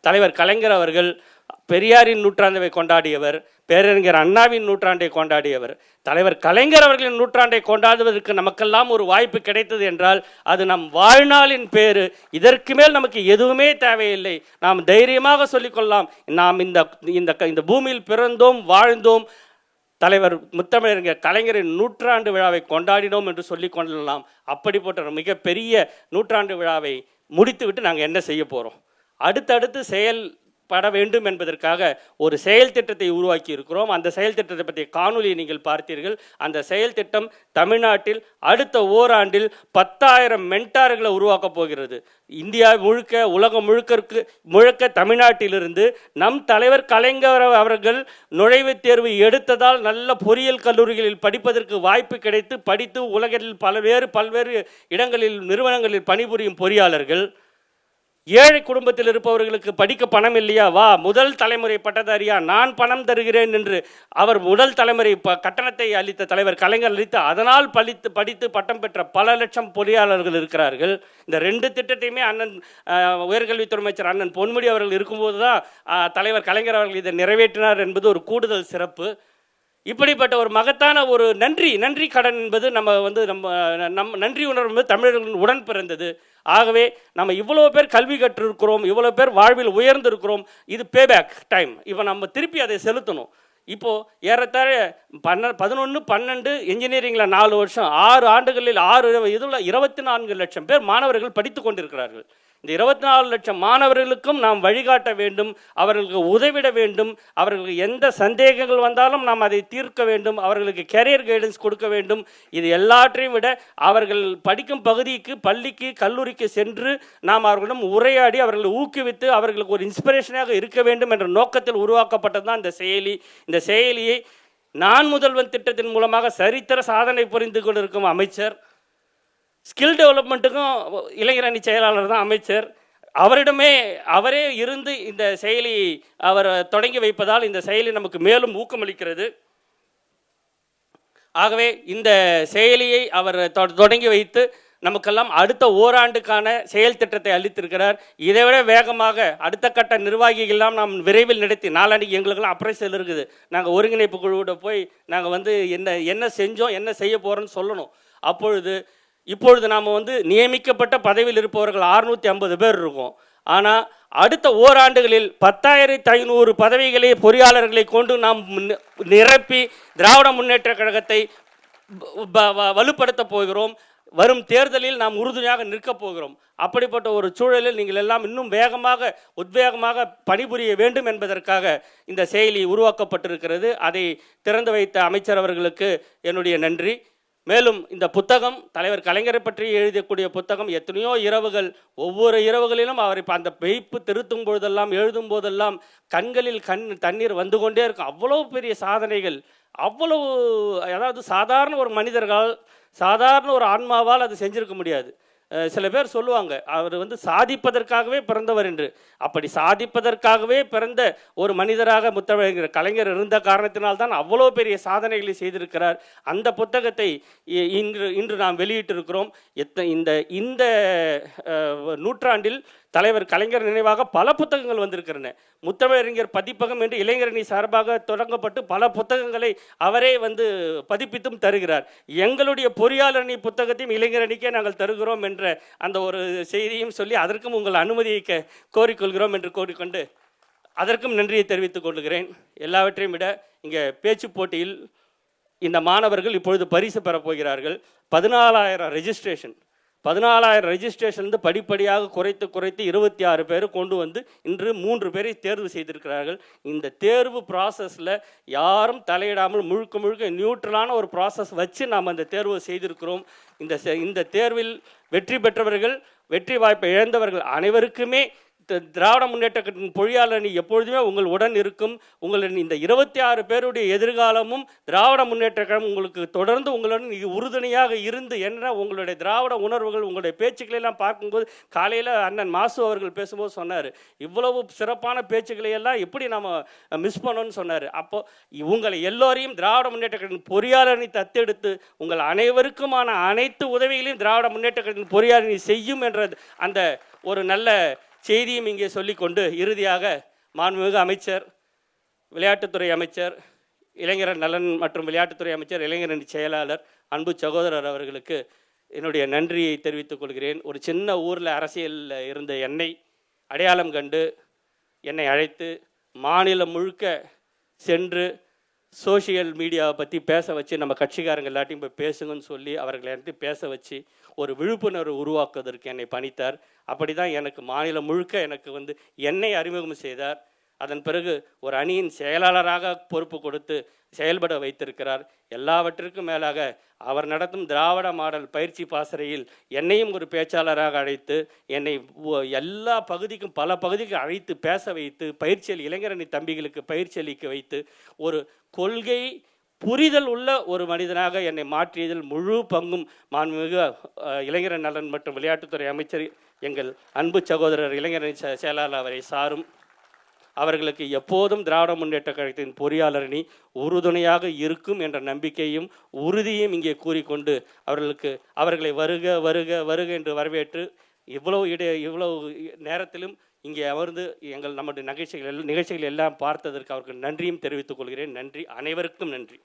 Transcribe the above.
தலைவர் கலைஞர் அவர்கள் பெரியாரின் நூற்றாண்டை கொண்டாடியவர் பேரறிஞர் அண்ணாவின் நூற்றாண்டை கொண்டாடியவர். தலைவர் கலைஞர் அவர்களின் நூற்றாண்டை கொண்டாடுவதற்கு நமக்கெல்லாம் ஒரு வாய்ப்பு கிடைத்தது என்றால் அது நம் வாழ்நாளின் பேரு இதற்கு மேல் நமக்கு எதுவுமே தேவையில்லை. நாம் தைரியமாக சொல்லிக்கொள்ளலாம். நாம் இந்த இந்த இந்த பூமியில் பிறந்தோம் வாழ்ந்தோம். தலைவர் முத்தமிழறிஞர் கலைஞரின் நூற்றாண்டு விழாவை கொண்டாடினோம் என்று சொல்லிக் கொள்ளலாம். அப்படிப்பட்ட ஒரு மிகப்பெரிய நூற்றாண்டு விழாவை முடித்துவிட்டு நாங்கள் என்ன செய்ய போகிறோம் அடுத்தடுத்து செயல்பட வேண்டும் என்பதற்காக ஒரு செயல் திட்டத்தை உருவாக்கி இருக்கிறோம். அந்த செயல் திட்டத்தை பற்றிய காணொலியை நீங்கள் பார்த்தீர்கள். அந்த செயல் திட்டம் தமிழ்நாட்டில் அடுத்த ஓராண்டில் பத்தாயிரம் மென்டார்களை உருவாக்கப் போகிறது. இந்தியா முழுக்க உலகம் முழுக்க முழுக்க தமிழ்நாட்டிலிருந்து நம் தலைவர் கலைஞர் அவர்கள் நுழைவுத் தேர்வு எடுத்ததால் நல்ல பொறியியல் கல்லூரிகளில் படிப்பதற்கு வாய்ப்பு கிடைத்து படித்து உலகில் பல்வேறு பல்வேறு இடங்களில் நிறுவனங்களில் பணிபுரியும் பொறியாளர்கள் ஏழை குடும்பத்தில் இருப்பவர்களுக்கு படிக்க பணம் இல்லையா? வா முதல் தலைமுறை பட்டதாரியா? நான் பணம் தருகிறேன் என்று அவர் முதல் தலைமுறை ப கட்டணத்தை அளித்த தலைவர் கலைஞர் அளித்து அதனால் பழித்து படித்து பட்டம் பெற்ற பல லட்சம் பொறியாளர்கள் இருக்கிறார்கள். இந்த ரெண்டு திட்டத்தையுமே அண்ணன் உயர்கல்வித்துறை அமைச்சர் அண்ணன் பொன்முடி அவர்கள் இருக்கும்போது தான் தலைவர் கலைஞர் அவர்கள் இதை நிறைவேற்றினார் என்பது ஒரு கூடுதல் சிறப்பு. இப்படிப்பட்ட ஒரு மகத்தான ஒரு நன்றி நன்றி கடன் என்பது நம்ம வந்து நம்ம நம் நன்றி உணர்வு என்பது தமிழர்களின் உடன் பிறந்தது. ஆகவே நம்ம இவ்வளோ பேர் கல்வி கற்றிருக்கிறோம் இவ்வளோ பேர் வாழ்வில் உயர்ந்திருக்கிறோம். இது பேபேக் டைம் இப்போ நம்ம திருப்பி அதை செலுத்தணும். இப்போது ஏறத்தாழ பன்ன பதினொன்று பன்னெண்டு இன்ஜினியரிங்கில் நாலு வருஷம் ஆறு ஆண்டுகளில் ஆறு இதில் இருபத்தி நான்கு லட்சம் பேர் மாணவர்கள் படித்து கொண்டிருக்கிறார்கள். இந்த இருபத்தி நாலு லட்சம் மாணவர்களுக்கும் நாம் வழிகாட்ட வேண்டும் அவர்களுக்கு உதவிட வேண்டும் அவர்களுக்கு எந்த சந்தேகங்கள் வந்தாலும் நாம் அதை தீர்க்க வேண்டும் அவர்களுக்கு கெரியர் கைடன்ஸ் கொடுக்க வேண்டும். இது எல்லாற்றையும் விட அவர்கள் படிக்கும் பகுதிக்கு பள்ளிக்கு கல்லூரிக்கு சென்று நாம் அவர்களிடம் உரையாடி அவர்களை ஊக்குவித்து அவர்களுக்கு ஒரு இன்ஸ்பிரேஷனாக இருக்க வேண்டும் என்ற நோக்கத்தில் உருவாக்கப்பட்டது தான் இந்த செயலி. இந்த செயலியை நான் முதல்வன் திட்டத்தின் மூலமாக சரித்திர சாதனை புரிந்து கொண்டிருக்கும் அமைச்சர் ஸ்கில் டெவலப்மெண்ட்டுக்கும் இளைஞரணி செயலாளர் தான் அமைச்சர். அவரிடமே அவரே இருந்து இந்த செயலி அவர் தொடங்கி வைப்பதால் இந்த செயலி நமக்கு மேலும் ஊக்கமளிக்கிறது. ஆகவே இந்த செயலியை அவர் தொடங்கி வைத்து நமக்கெல்லாம் அடுத்த ஓராண்டுக்கான செயல் திட்டத்தை அளித்திருக்கிறார். இதை விட வேகமாக அடுத்த கட்ட நிர்வாகிகள்லாம் நாம் விரைவில் நடத்தி நாளான்னைக்கு எங்களுக்கெல்லாம் அப்ரைசல் இருக்குது. நாங்கள் ஒருங்கிணைப்பு குழுவோட போய் நாங்கள் வந்து என்ன என்ன செஞ்சோம் என்ன செய்ய போகிறோம்னு சொல்லணும். அப்பொழுது இப்பொழுது நாம் வந்து நியமிக்கப்பட்ட பதவியில் இருப்பவர்கள் அறுநூற்றி ஐம்பது பேர் இருக்கும். ஆனால் அடுத்த ஓராண்டுகளில் பத்தாயிரத்தி ஐநூறு பதவிகளை பொறியாளர்களை கொண்டு நாம் நிரப்பி திராவிட முன்னேற்ற கழகத்தை வ- வலுப்படுத்தப் போகிறோம். வரும் தேர்தலில் நாம் உறுதுணையாக நிற்கப் போகிறோம். அப்படிப்பட்ட ஒரு சூழலில் நீங்கள் எல்லாம் இன்னும் வேகமாக உத்வேகமாக பணிபுரிய வேண்டும் என்பதற்காக இந்த செயலி உருவாக்கப்பட்டிருக்கிறது. அதை திறந்து வைத்த அமைச்சர் அவர்களுக்கு என்னுடைய நன்றி. மேலும் இந்த புத்தகம் தலைவர் கலைஞரை பற்றி எழுதக்கூடிய புத்தகம் எத்தனையோ இரவுகள் ஒவ்வொரு இரவுகளிலும் அவரை இப்போ அந்த பெய்ப்பு திருத்தும் பொழுதெல்லாம் எழுதும் போதெல்லாம் கண்களில் கண் தண்ணீர் வந்து கொண்டே இருக்கும். அவ்வளோ பெரிய சாதனைகள். அவ்வளவு அதாவது சாதாரண ஒரு மனிதர்களால் சாதாரண ஒரு ஆன்மாவால் அது செஞ்சிருக்க முடியாது. சில பேர் சொல்லுவாங்க அவர் வந்து சாதிப்பதற்காகவே பிறந்தவர் என்று. அப்படி சாதிப்பதற்காகவே பிறந்த ஒரு மனிதராக முத்தமிழர் கலைஞர் இருந்த காரணத்தினால்தான் அவ்வளோ பெரிய சாதனைகளை செய்திருக்கிறார். அந்த புத்தகத்தை இ- இன்று இன்று நாம் வெளியிட்டிருக்கிறோம். எத்த இந்த இந்த நூற்றாண்டில் தலைவர் கலைஞர் நினைவாக பல புத்தகங்கள் வந்திருக்கிறன முத்தமிழறிஞர் பதிப்பகம் என்று இளைஞரணி சார்பாக தொடங்கப்பட்டு பல புத்தகங்களை அவரே வந்து பதிப்பித்தும் தருகிறார். எங்களுடைய பொறியாளரணி புத்தகத்தையும் இளைஞரணிக்கே நாங்கள் தருகிறோம் என்ற அந்த ஒரு செய்தியும் சொல்லி அதற்கும் உங்கள் அனுமதியை க கோரிக்கொள்கிறோம் என்று கோரிக்கொண்டு அதற்கும் நன்றியை தெரிவித்துக் கொள்கிறேன். எல்லாவற்றையும் விட இங்கே பேச்சு போட்டியில் இந்த மாணவர்கள் இப்பொழுது பரிசு பெறப் போகிறார்கள். பதினாலாயிரம் ரெஜிஸ்ட்ரேஷன் பதினாலாயிரம் ரெஜிஸ்ட்ரேஷன் படிப்படியாக குறைத்து குறைத்து இருபத்தி ஆறு பேர் கொண்டு வந்து இன்று மூன்று பேரை தேர்வு செய்திருக்கிறார்கள். இந்த தேர்வு ப்ராசஸில் யாரும் தலையிடாமல் முழுக்க முழுக்க நியூட்ரலான ஒரு ப்ராசஸ் வச்சு நாம் அந்த தேர்வு செய்திருக்கிறோம். இந்த செ- இந்த தேர்வில் வெற்றி பெற்றவர்கள் வெற்றி வாய்ப்பை இழந்தவர்கள் அனைவருக்குமே திராவிட முன்னேற்ற கழகத்தின் பொறியாளர் அணி எப்பொழுதுமே உங்கள் உடன் இருக்கும். உங்களின் இந்த இருபத்தி ஆறு பேருடைய எதிர்காலமும் திராவிட முன்னேற்ற கழகம் உங்களுக்கு தொடர்ந்து உங்களுடன் உறுதுணையாக இருந்து என்ன உங்களுடைய திராவிட உணர்வுகள் உங்களுடைய பேச்சுக்களை எல்லாம் பார்க்கும்போது காலையில் அண்ணன் மாசு அவர்கள் பேசும்போது சொன்னார். இவ்வளவு சிறப்பான பேச்சுக்களை எல்லாம் எப்படி நம்ம மிஸ் பண்ணோம்னு சொன்னார். அப்போ உங்களை எல்லோரையும் திராவிட முன்னேற்ற கழகத்தின் பொறியாளர் அணி தத்தெடுத்து உங்கள் அனைவருக்குமான அனைத்து உதவிகளையும் திராவிட முன்னேற்ற கழகத்தின் பொறியாளர் செய்யும் என்ற அந்த ஒரு நல்ல செய்தியும் இங்கே சொல்லிக்கொண்டு இறுதியாக மாண்புமிகு அமைச்சர் விளையாட்டுத்துறை அமைச்சர் இளைஞர் நலன் மற்றும் விளையாட்டுத்துறை அமைச்சர் இளைஞரணி செயலாளர் அன்பு சகோதரர் அவர்களுக்கு என்னுடைய நன்றியை தெரிவித்துக் கொள்கிறேன். ஒரு சின்ன ஊரில் அரசியலில் இருந்த என்னை அடையாளம் கண்டு என்னை அழைத்து மாநிலம் முழுக்க சென்று சோஷியல் மீடியாவை பற்றி பேச வச்சு நம்ம கட்சிக்காரங்க எல்லாத்தையும் போய் பேசுங்கன்னு சொல்லி அவர்களை எடுத்து பேச வச்சு ஒரு விழிப்புணர்வு உருவாக்குவதற்கு என்னை பணித்தார். அப்படி தான் எனக்கு மாநிலம் முழுக்க எனக்கு வந்து என்னை அறிமுகம் செய்தார். அதன் பிறகு ஒரு அணியின் செயலாளராக பொறுப்பு கொடுத்து செயல்பட வைத்திருக்கிறார். எல்லாவற்றிற்கும் மேலாக அவர் நடத்தும் திராவிட மாடல் பயிற்சி பாசறையில் என்னையும் ஒரு பேச்சாளராக அழைத்து என்னை எல்லா பகுதிக்கும் பல பகுதிக்கு அழைத்து பேச வைத்து பயிற்சியல் இளைஞரணி தம்பிகளுக்கு பயிற்சி அளிக்க வைத்து ஒரு கொள்கை புரிதல் உள்ள ஒரு மனிதனாக என்னை மாற்றியதில் முழு பங்கும் மாண்புமிகு இளைஞரன் இளைஞர் நலன் மற்றும் விளையாட்டுத்துறை அமைச்சர் எங்கள் அன்பு சகோதரர் இளைஞரணி செ- செயலாளர் அவரை சாரும். அவர்களுக்கு எப்போதும் திராவிட முன்னேற்ற கழகத்தின் பொறியாளரணி உறுதுணையாக இருக்கும் என்ற நம்பிக்கையும் உறுதியும் இங்கே கூறிக்கொண்டு அவர்களுக்கு அவர்களை வருக வருக வருக என்று வரவேற்று இவ்வளவு இட இவ்வளவு நேரத்திலும் இங்கே அமர்ந்து எங்கள் நம்முடைய நிகழ்ச்சிகள் எல்லாம் நிகழ்ச்சிகள் எல்லாம் பார்த்ததற்கு அவருக்கு நன்றியும் தெரிவித்துக் கொள்கிறேன். நன்றி. அனைவருக்கும் நன்றி.